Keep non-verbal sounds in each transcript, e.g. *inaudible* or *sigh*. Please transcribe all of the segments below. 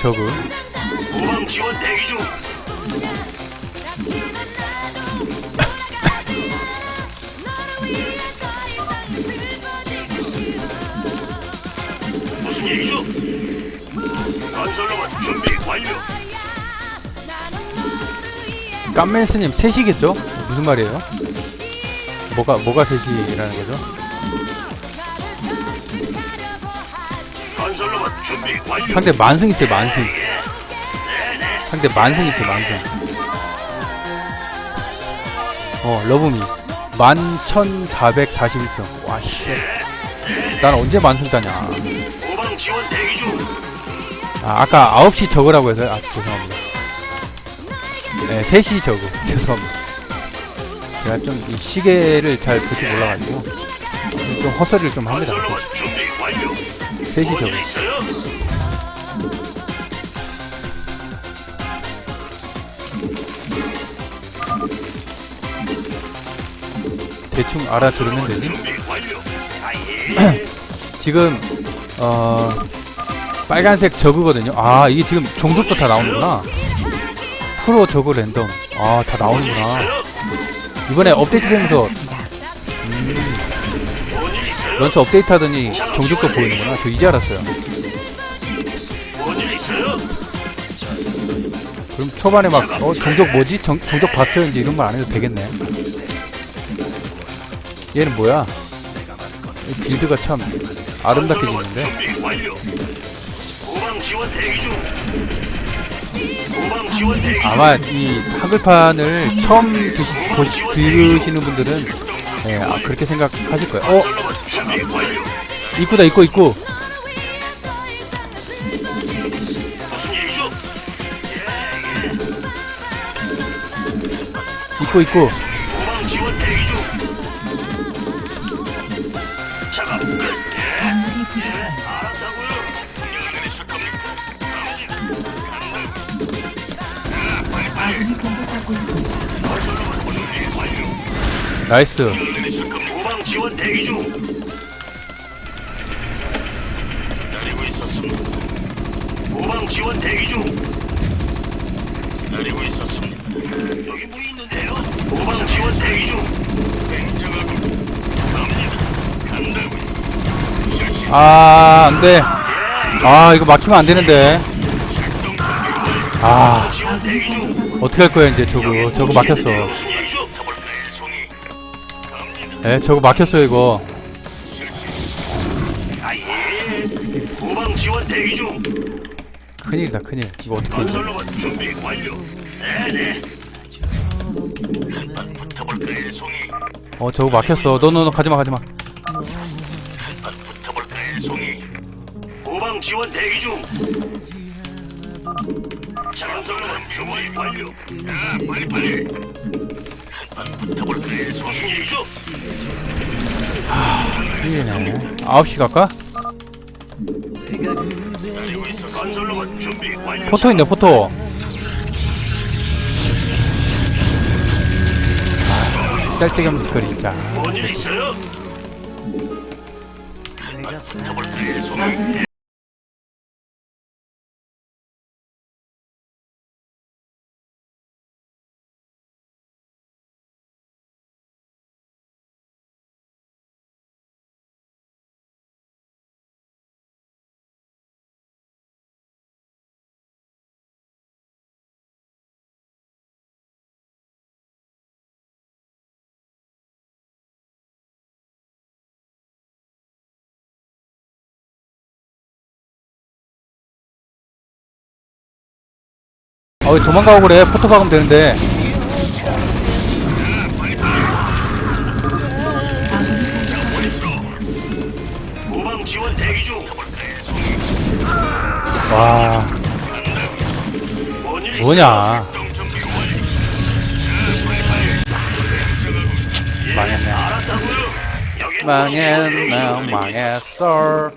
저그. 후방 지원 대기 중. 무슨 얘기죠? 건설로봇 준비 완료. 깜맨스님 셋이겠죠? 무슨 말이에요? 뭐가 뭐가 셋이라는 거죠? 상대 만승 있어요 만승. 상대 만승 있어요 만승. 어 러브미 만 천사백사십일 점. 와 씨. 난 언제 만승 따냐? 아 아까 9시 저거라고 해서 아 죄송합니다. 네 3시 저거 *laughs* 죄송합니다. 제가 좀 이 시계를 잘볼줄 몰라가지고 좀 헛소리를 좀 합니다. 건설로봇 준비 완료. 3시 저거. 대충 알아들으면 되지. *clears throat* 지금 어 빨간색 저그거든요. 아 이게 지금 종족도 다 나오는구나. 프로 저그 랜덤. 아 다 나오는구나. 이번에 업데이트되면서 있어요? 런처 업데이트 하더니 종족도 보이는구나. 저 이제 알았어요. 그럼 초반에 막 어 종족 뭐지? 정, 종족 봤어요 이제 이런 말 안 해도 되겠네. 얘는 뭐야? 이 빌드가 참 아름답게 짓는데. 아마 이 한글판을 처음 드시, 보시, 들으시는 분들은 예, 아, 그렇게 생각하실 거예요. 어. 입구다, 입구, 입구. 입구, 입구. 나이스. 아, 안 돼. 아, 이거 막히면 안 되는데. 아. 어떻게 할 거야, 이제 저거. 저거 막혔어. 갑니다. 예, 저거 막혔어요, 이거. 아예. 후방 지원 대기 중. 큰일이다, 큰일. 이거 어떻게 해. 건설로봇 준비 완료. 네네. 한판 붙어볼까요, 송이? 어, 저거 막혔어. 너, 너, 너, 가지마, 가지마. 한판 붙어볼까요, 송이? 후방 지원 대기 중. 건설로봇 준비 완료. 야, 빨리 빨리. 붙어볼까요? 무슨 얘기죠? 큰일이네. 9시 갈까? 포토 있네, 포토. 아, 짤데기 없는 소리, 진짜. 뭔일 있어요? 한판 붙어볼까요, 송이? 아, 왜 도망가고 그래? 포토 박으면 되는데. 와, 뭐냐. 예, 망했네. 망했네, 망했어.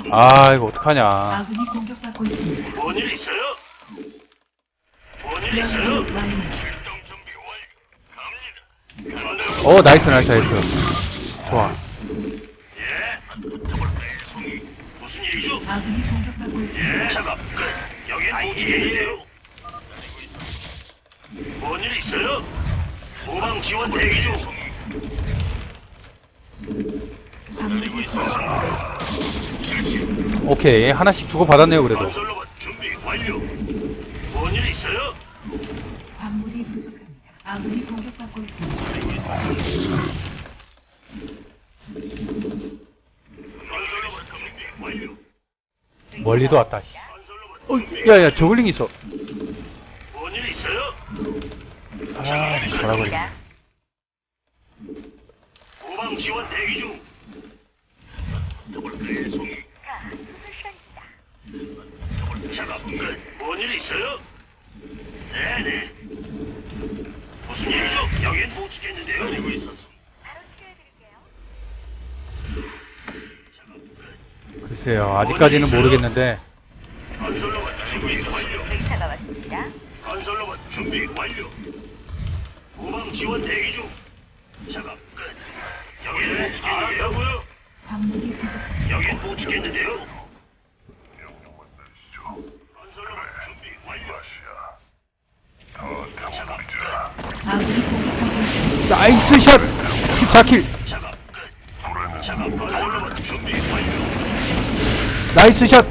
여기. 아, 이거 어떡하냐. 아군이 공격받고 있습니다. 뭔일 있어요? 뭔일 있어요? 연구 완료. 출동 준비 완료. 갑니다. 간다. 어, 나이스, 나이스, 나이스. 좋아. 예. 붙어볼까요, 송이? 무슨 일이죠? 아군이 공격받고 있습니다. 예, 작업 끝. 여긴 무지개예요. 뭔일 있어요? 모방 지원 대기 중. 오케이 하나씩 주고 받았네요 그래도 건설로봇 준비 완료. 뭔일 있어요? 광물이 부족합니다. 아군이 공격받고 있습니다. 건설로봇 준비 완료. 멀리도 왔다 씨. 건설로봇. 어, 야야 저글링 있어 뭔일 있어요? 아 돌아버리네 모방 지원 대기 중. 더블클의 송이. 작업 끝. 뭔일 있어요? 네네. 무슨 일이죠? 여긴 못 지켰는데요. 그리고 있었어. 글쎄요 아직까지는 모르겠는데 건설로봇 준비 완료. 의사가 왔습니다. 건설로봇 준비 완료. 모방 지원 대기 중. 작업 끝. 여기는 못 지켰는데 요. 광물이 부족합니다. 여긴 못 지켰는데요. 건설로봇 준비 완료. 작업 끝. 아군이 공격받고 있습니다. 나이스 샷 14킬 작업 끝. 작업 건설로봇 준비 완료. 나이스 샷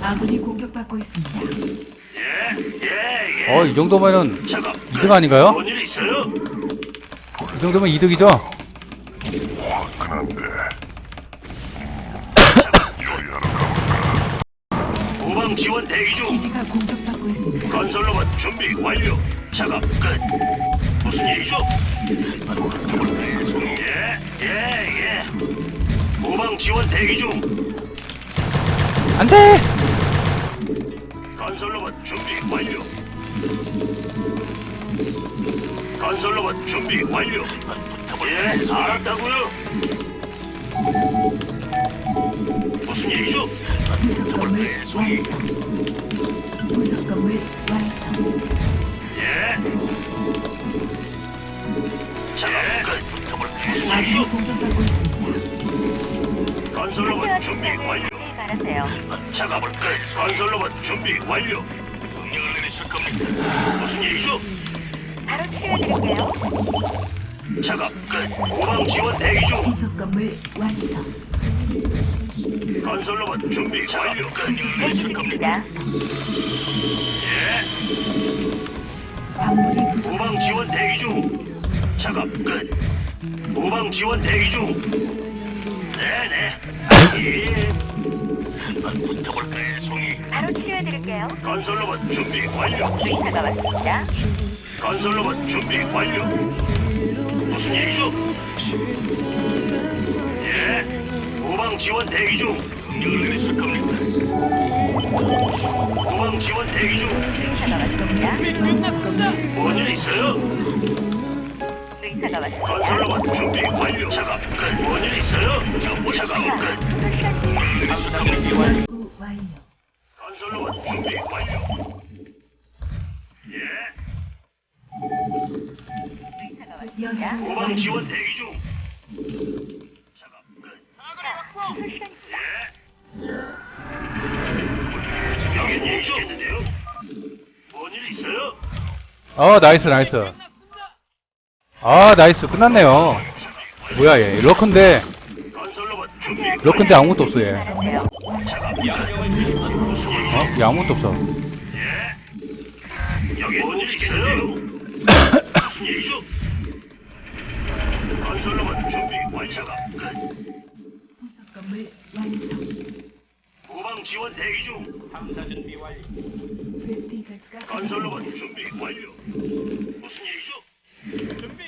아군이 공격받고 있습니다. 예, 예, 예. 어, 이 정도면은. 2등 아닌가요? 이 정도면 이득이죠? 모방 지원 대기 중. 기지가 공격받고 있습니다. 건설 로봇 준비 완료. 작업 끝. 무슨 일이죠? 예, 예, 예. 모방 지원 대기 중. 안돼 건설로봇 준비 완료. 건설로봇 준비 완료. 예, 알았다고요. 무슨 일이죠? 건물 완성. 작업 끝. 모방 지원 대기 중. 네네. 예. 한번 붙어볼까요, 송이? 바로 치료해드릴게요. 건설로봇 준비 완료. 의사가 왔습니다. 건설로봇 준비 완료. 무슨 일이죠? 예. 모방 지원 대기 중. 명령을 내리실 겁니까? 모방 지원 대기 중. 의사가 왔습니다. 뭔일 있어요? 의사가 왔습니다. 건설로봇 준비 완료. 작업 끝. 뭔일 있어요? 전부 작업 끝. 준비 완료. 구 완료. 건설로봇 준비 완료. 예. 의사가 왔습니다. 연구 모방 완료. 지원 대기 중. 작업 끝. 예. 여긴 일시겠는데요? 뭔일 있어요? 어 나이스 나이스 아 나이스 끝났네요 뭐야 얘 러컨데 러컨데 아무것도 없어 얘. 어? 얘 아무것도 없어 예. 지원 대기 중. 가스가 건설 로봇 부족합니다. 준비 완료. 무슨 일이죠? 준비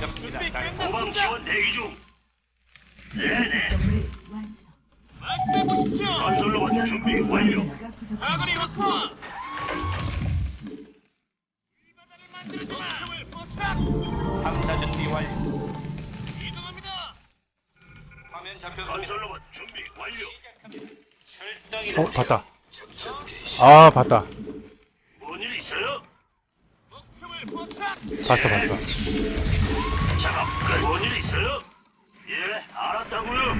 반갑습니다. 모방 지원 대기 중. 네네. 건물 완성. 말씀해 보십시오. 건설로봇 준비 완료. 부족합니다. 사거리 왔어. 바다를 만들어주마. 포착. 탐사 준비 완료. 이동합니다. 화면 잡혔습니다. 건설로봇 준비 완료. 출동이다. 어, 봤다. 아, 봤다. 뭔일 있어요? 목표물 포착. 봤어, 봤어. 작업 끝. 뭔일 있어요? 예, 알았다고요.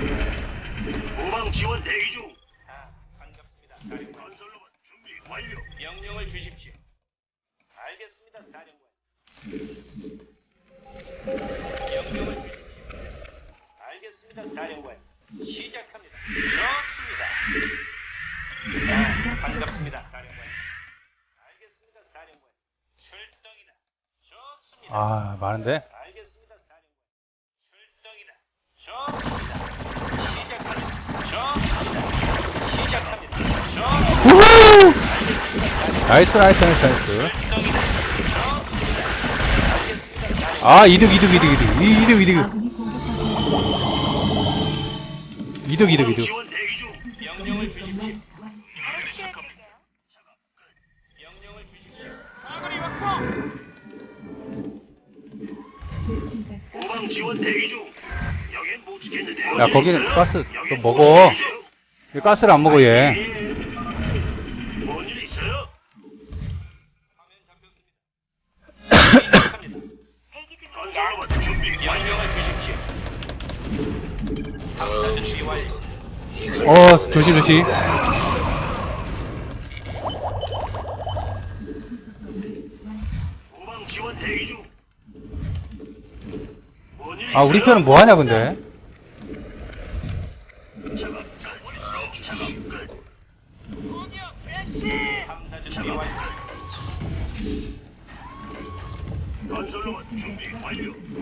모방 지원 대기 중. 아, 반갑습니다. 사령관. 건설로봇 준비 완료. 명령을 주십시오. 알겠습니다, 사령관. 명령을 주십시오. 알겠습니다, 사령관. 시작합니다. 좋습니다. 아, 반갑습니다, 사령관. 알겠습니다, 사령관. 출동이다. 좋습니다. 아, 많은데? 알겠습니다, 사령관. 출동이다. 좋습니다. 시작합니다. 좋습니다. 시작합니다. 좋습니다. 우후! 알겠습니다, 사령관. 나이스, 나이스, 나이스, 나이스. 아, 이득, 이득, 이득, 이득. 이- 이득, 이득. 이득, 이득, 이득. 지원 대기 중. 명령을 주십시오. 완성. 바로 어, 조심, 조심. 아, 우리? 편은 뭐 하냐, 근데?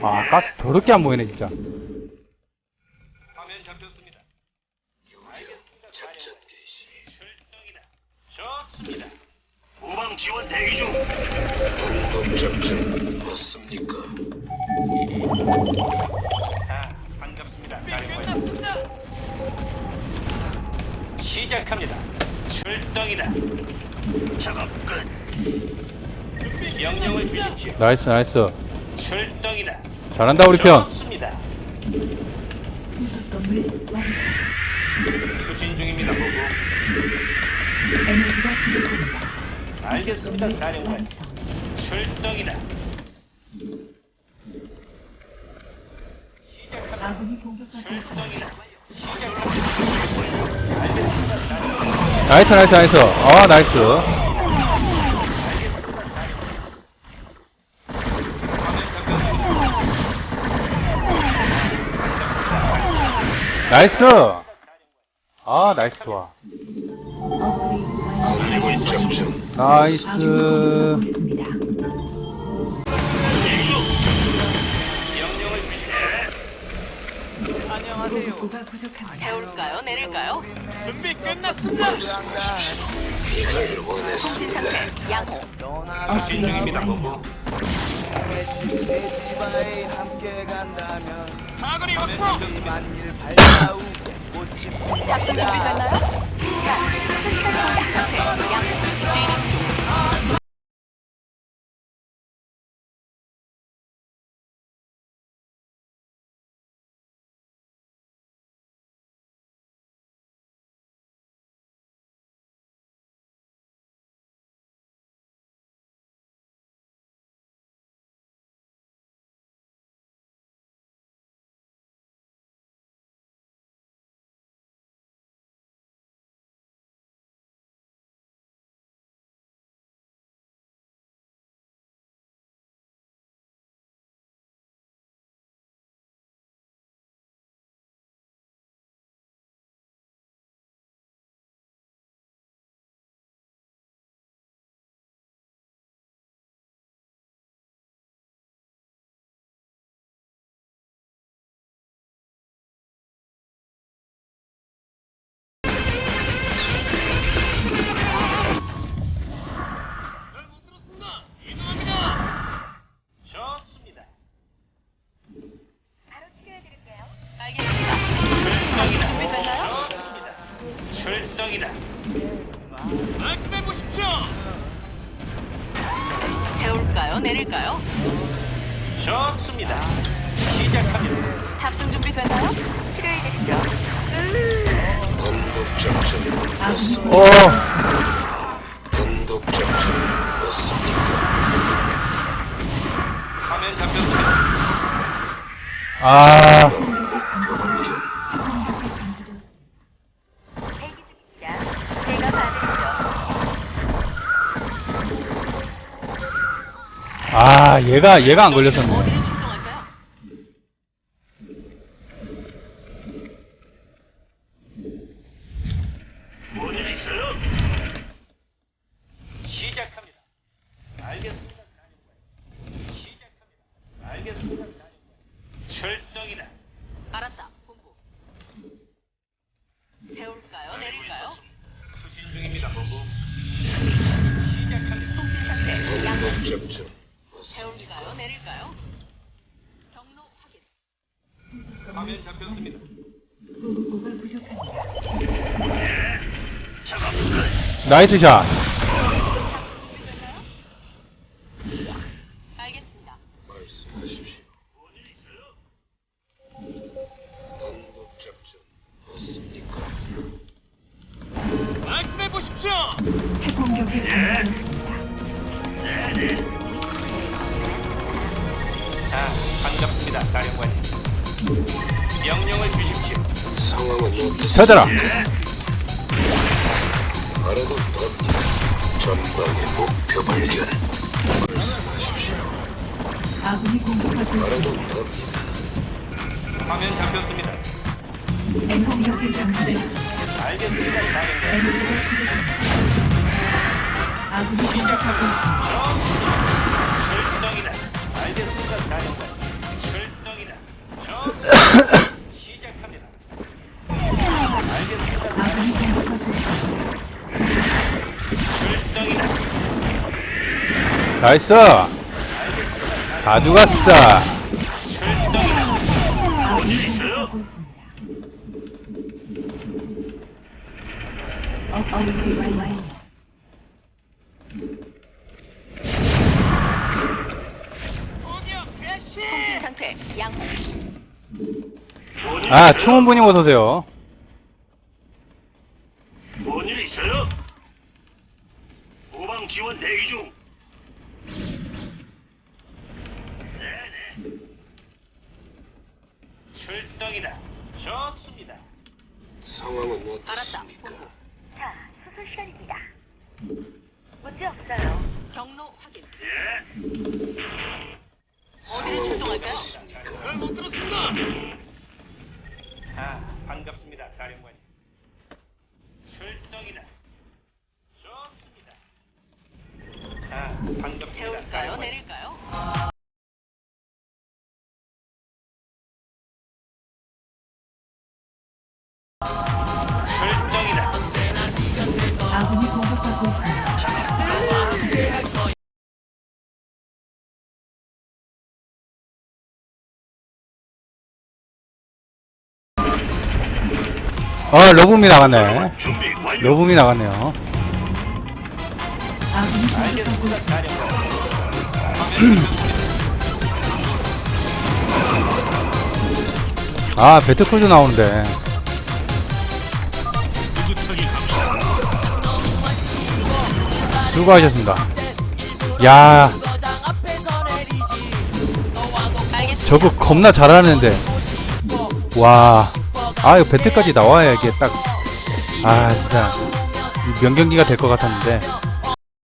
아, 가스 더럽게 안 보이네, 진짜. 화면 잡혔습니다. 알겠습니다. 작전 개시. 출동이다. 좋습니다. 모방 지원 대기 중. 단독작전 맞습니까? 아, 반갑습니다. 사령관. 끝났습니다. 시작합니다. 출동이다. 작업 끝. 명령을 주십시오. 나이스, 나이스. 출동이다. 잘한다, 우리 편. 좋습니다. 수신 중입니다, 보고. 에너지가 부족합니다. 알겠습니다, 사령관. 출동이다. 아군이 공격받고 있습니다. 출동이다. 시작합니다. 알겠습니다, 사령관. 나이스, 나이스, 나이스. 아, 나이스. 알겠습니다, 사령관. 나이스. 아, 나이스, 좋아. 완성. 단독작전 나이스. 명령을 주십시오. 보급고가 부족합니다. 태울까요? 내릴까요? 준비 끝났습니다. 이걸 통신 원했습니다. 상태 양호. 수신 중입니다, 보고. 사거리 왔어. 준비 됐나요? 자, 통신 상태 양 내릴까요? 좋습니다. 시작합니다. 탑승 준비 됐나요? 치료해 드리죠. 단독 작전 맞습니까? 어, 단독 작전 맞습니까? 화면 잡혔습니다. 아, 제가 봐드리죠. 아, 얘가, 얘가 안 걸렸었네. 어디를 출동할까요? 뭔일 있어요? 시작합니다. 알겠습니다, 사령관. 시작합니다. 알겠습니다, 사령관. 출동이다. 알았다. 본부. 세울까요? 내릴까요? 추진 중입니다, 본부. 시작합니다. 통신 상태. 양 단독 작전 맞습니까? 세울까요? 내릴까요? 경로 확인. 화면 잡혔습니다. 보급고가 부족합니다. 나이스 샷. 알겠습니다. 말씀하십시오. 단독 작전 맞습니까? 말씀해 보십시오. 핵공격이 감지되었습니다. 아, 반갑습니다, 사령관님. 명령을 주십시오. 상황은 어떻습니까? 쳐져라. 알 공격받고 있습니다. 답니다. 화면 잡혔습니다. 알겠습니다, 사령관. 에너지가 부족합니다. 아군이. 좋습니다. 출동이다. 알겠습니다, 사령관. 출동이다. 시작합니다. 알겠습니다, 아군이 사령관. 공격하고 있습니다. 출동이다. 나이스. 알겠습니다, 가져갔어. 아, 충원분님 어서오세요. 뭔일 있어요? 후방 지원 대기 중. 네네. 출동이다. 좋습니다. 상황은 알았다. 어떻습니까? 본부. 자, 수술 시간입니다. 문제 없어요. 경로 확인. 예. 어, 러브미 나갔네. 러브미 나갔네요. 아, 배트크루즈 나오는데. 수고하셨습니다. 야. 저거 겁나 잘하는데. 와, 아, 이거 배트까지 나와야 이게 딱, 아, 진짜, 이 명경기가 될 것 같았는데.